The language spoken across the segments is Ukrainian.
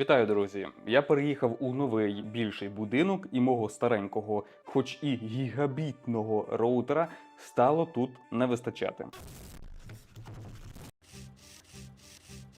Вітаю, друзі! Я переїхав у новий більший будинок, і мого старенького, хоч і гігабітного роутера, стало тут не вистачати.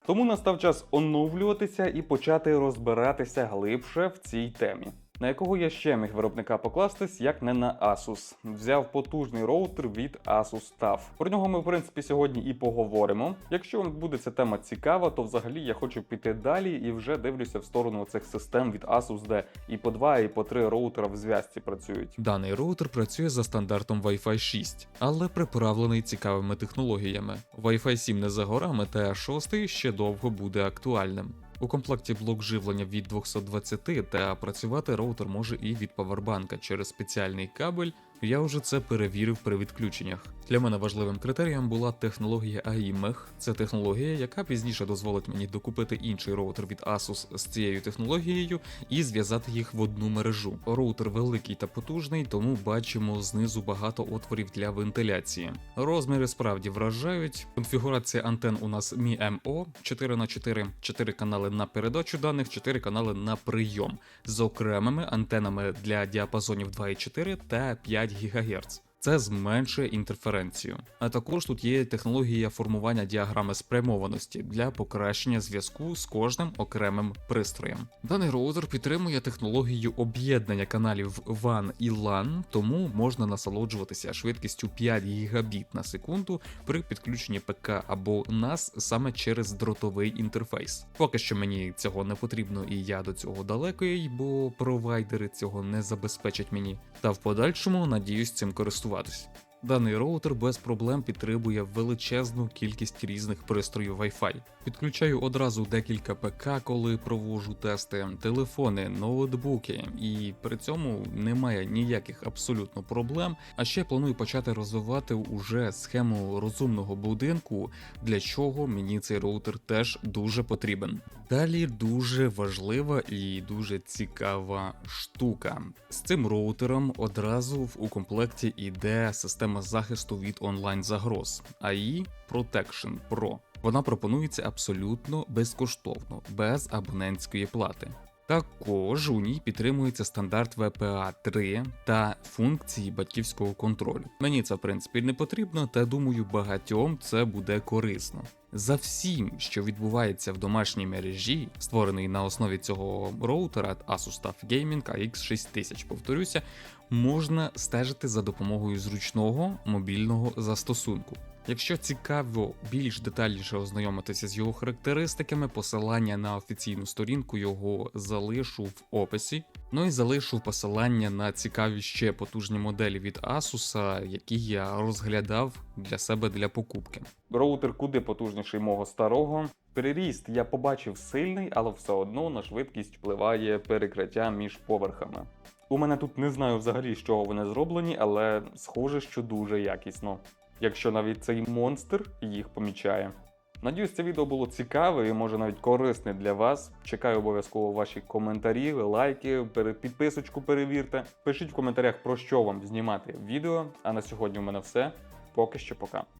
Тому настав час оновлюватися і почати розбиратися глибше в цій темі. На якого я ще міг виробника покластись, як не на Asus. Взяв потужний роутер від Asus TUF. Про нього ми, в принципі, сьогодні і поговоримо. Якщо вам буде ця тема цікава, то взагалі я хочу піти далі і вже дивлюся в сторону цих систем від Asus, де і по два, і по три роутера в зв'язці працюють. Даний роутер працює за стандартом Wi-Fi 6, але приправлений цікавими технологіями. Wi-Fi 7 не за горами, та 6 ще довго буде актуальним. У комплекті блок живлення від 220 та працювати роутер може і від павербанка через спеціальний кабель. Я вже це перевірив при відключеннях. Для мене важливим критерієм була технологія AIMEC. Це технологія, яка пізніше дозволить мені докупити інший роутер від Asus з цією технологією і зв'язати їх в одну мережу. Роутер великий та потужний, тому бачимо знизу багато отворів для вентиляції. Розміри справді вражають. Конфігурація антен у нас Mi MO 4х4, 4 канали на передачу даних, 4 канали на прийом з окремими антенами для діапазонів 2,4 та 5 ГГц. Це зменшує інтерференцію. А також тут є технологія формування діаграми спрямованості для покращення зв'язку з кожним окремим пристроєм. Даний роутер підтримує технологію об'єднання каналів WAN і LAN, тому можна насолоджуватися швидкістю 5 гігабіт на секунду при підключенні ПК або NAS саме через дротовий інтерфейс. Поки що мені цього не потрібно, і я до цього далекий, бо провайдери цього не забезпечать мені. Та в подальшому надіюсь цим 私。Даний роутер без проблем підтримує величезну кількість різних пристроїв Wi-Fi. Підключаю одразу декілька ПК, коли проводжу тести, телефони, ноутбуки, і при цьому немає ніяких абсолютно проблем. А ще планую почати розвивати уже схему розумного будинку, для чого мені цей роутер теж дуже потрібен. Далі дуже важлива і дуже цікава штука. З цим роутером одразу в- у комплекті йде система захисту від онлайн загроз AI Protection Pro. Вона пропонується абсолютно безкоштовно, без абонентської плати. Також у ній підтримується стандарт VPA 3 та функції батьківського контролю. Мені це в принципі не потрібно, та думаю, багатьом це буде корисно. За всім, що відбувається в домашній мережі, створений на основі цього роутера Asus TUF Gaming AX6000, повторюся, можна стежити за допомогою зручного мобільного застосунку. Якщо цікаво більш детальніше ознайомитися з його характеристиками, посилання на офіційну сторінку його залишу в описі. Ну і залишу посилання на цікаві ще потужні моделі від Asus, які я розглядав для себе для покупки. Роутер куди потужніший мого старого. Переріст я побачив сильний, але все одно на швидкість впливає перекриття між поверхами. У мене тут не знаю взагалі, з чого вони зроблені, але схоже, що дуже якісно. Якщо навіть цей монстр їх помічає. Надіюсь, це відео було цікаве і може навіть корисне для вас. Чекаю обов'язково ваші коментарі, лайки, підписочку перевірте. Пишіть в коментарях про що вам знімати відео. А на сьогодні у мене все. Поки що пока.